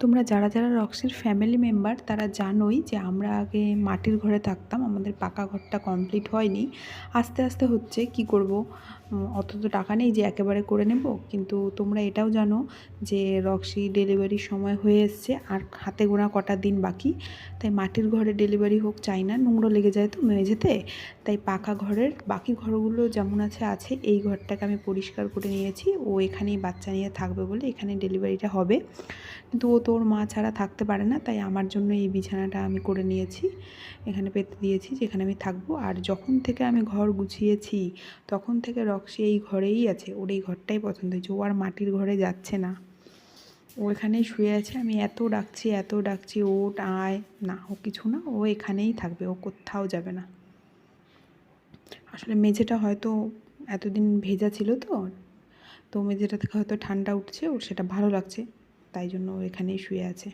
তোমরা যারা যারা রক্সির ফ্যামিলি মেম্বার তারা জানোই যে আমরা আগে মাটির ঘরে থাকতাম, আমাদের পাকা ঘরটা কমপ্লিট হয়নি। আস্তে আস্তে হচ্ছে কি করব? অত তো টাকা নেই যে একেবারে করে নেব। কিন্তু তোমরা এটাও জানো যে রক্সি ডেলিভারির সময় হয়ে এসছে, আর হাতে গোনা কটা দিন বাকি। তাই মাটির ঘরে ডেলিভারি হোক, চাই না, নোংরা লেগে যায় তো মেঝেতে। তাই পাকা ঘরের বাকি ঘরগুলো যেমন আছে আছে, এই ঘরটাকে আমি পরিষ্কার করে নিয়েছি। ও এখানেই বাচ্চা নিয়ে থাকবে বলে এখানে ডেলিভারিটা হবে। কিন্তু ও তোর মা ছাড়া থাকতে পারে না, তাই আমার জন্য এই বিছানাটা আমি করে নিয়েছি। এখানে পেতে দিয়েছি যেখানে আমি থাকব। আর যখন থেকে আমি ঘর গুছিয়েছি, তখন থেকে রক্সি এই ঘরেই আছে। ওর এই ঘরটাই পছন্দ হয়েছে। ও আর মাটির ঘরে যাচ্ছে না। ও এখানেই শুয়ে আছে। আমি এত ডাকছি এত ডাকছি ওট আয়। না, ও কিছু না। ও এখানেই থাকবে। ও কোথাও যাবে না। আসলে মেঝেটা হয়তো এতদিন ভেজা ছিল তো। তো মেঝেটা থেকে হয়তো ঠান্ডা উঠছে। ওর সেটা ভালো লাগছে। তাই জন্য এখানেই শুয়ে আছে।